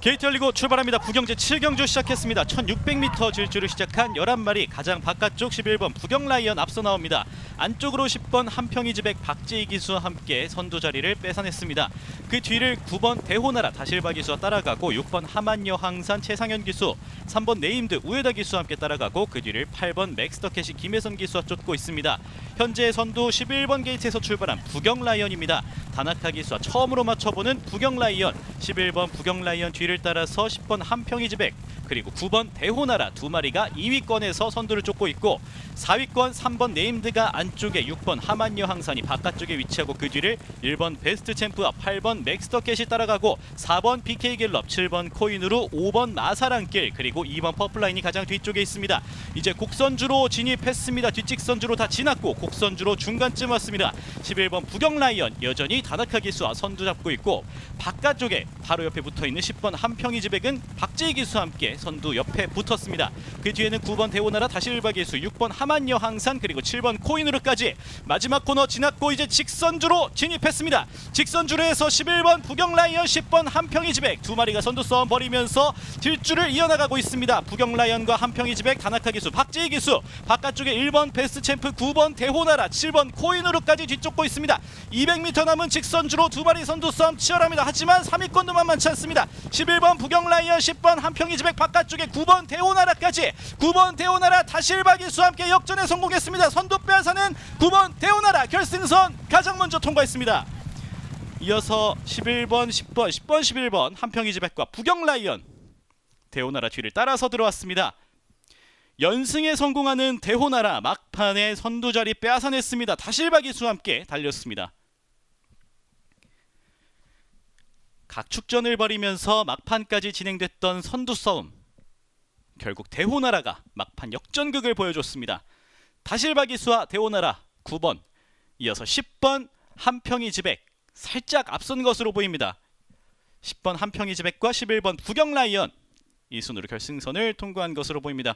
게이트 열리고 출발합니다. 부경제 7경주 시작했습니다. 1600m 질주를 시작한 11마리 가장 바깥쪽 11번 부경 라이언 앞서 나옵니다. 안쪽으로 10번 한평이 지백 박재희 기수와 함께 선두 자리를 뺏어냈습니다. 그 뒤를 9번 대호나라 다실바 기수와 따라가고 6번 하만여 항산 최상현 기수, 3번 네임드 우에다 기수와 함께 따라가고 그 뒤를 8번 맥스터캣이 김혜선 기수와 쫓고 있습니다. 현재 선두 11번 게이트에서 출발한 부경 라이언입니다. 다나카 기수와 처음으로 맞춰보는 부경 라이언 11번 부경 라이언 뒤를 따라서 10번 한평이 지백 그리고 9번 대호나라 두 마리가 2위권에서 선두를 쫓고 있고 4위권 3번 네임드가 안쪽에 6번 하만여 항산이 바깥쪽에 위치하고 그 뒤를 1번 베스트 챔프와 8번 맥스터캣이 따라가고 4번 BK 갤럽 7번 코인으로 5번 마사랑길 그리고 2번 퍼플라인이 가장 뒤쪽에 있습니다. 이제 곡선주로 진입했습니다. 뒷직선주로 다 지났고 곡선주로 중간쯤 왔습니다. 11번 부경 라이언 여전히 다나카 기수와 선두 잡고 있고 바깥쪽에 바로 옆에 붙어 있는 10번 한평이 지백은 박재희 기수와 함께 선두 옆에 붙었습니다. 그 뒤에는 9번 대호나라 다시일바 기수, 6번 하만여 항산 그리고 7번 코인으로까지 마지막 코너 지났고 이제 직선주로 진입했습니다. 직선주로 해서 11번 부경 라이언, 10번 한평이 지백 두 마리가 선두 싸움 벌이면서 딜주를 이어나가고 있습니다. 부경 라이언과 한평이 지백 다나카 기수, 박재희 기수 바깥쪽에 1번 베스트 챔프, 9번 대호나라, 7번 코인으로까지 뒤쫓고 있습니다. 200m 남은 직선주로 두 마리 선두 싸움 치열합니다. 하지만 3위권 도 만만치 않습니다. 11번 부경 라이언, 10번 한평이 지백 바깥쪽에 9번 대호나라까지 9번 대호나라 다실바 기수와 함께 역전에 성공했습니다. 선두 빼앗아는 9번 대호나라 결승선 가장 먼저 통과했습니다. 이어서 11번, 10번, 10번, 11번 한평이 지백과 부경 라이언 대호나라 뒤를 따라서 들어왔습니다. 연승에 성공하는 대호나라 막판에 선두 자리 빼앗아냈습니다. 다실바 기수와 함께 달렸습니다. 각축전을 벌이면서 막판까지 진행됐던 선두 싸움. 결국 대호나라가 막판 역전극을 보여줬습니다. 다실바 기수와 대호나라 9번, 이어서 10번 한평이 지백 살짝 앞선 것으로 보입니다. 10번 한평이 지백과 11번 부경 라이언 이 순으로 결승선을 통과한 것으로 보입니다.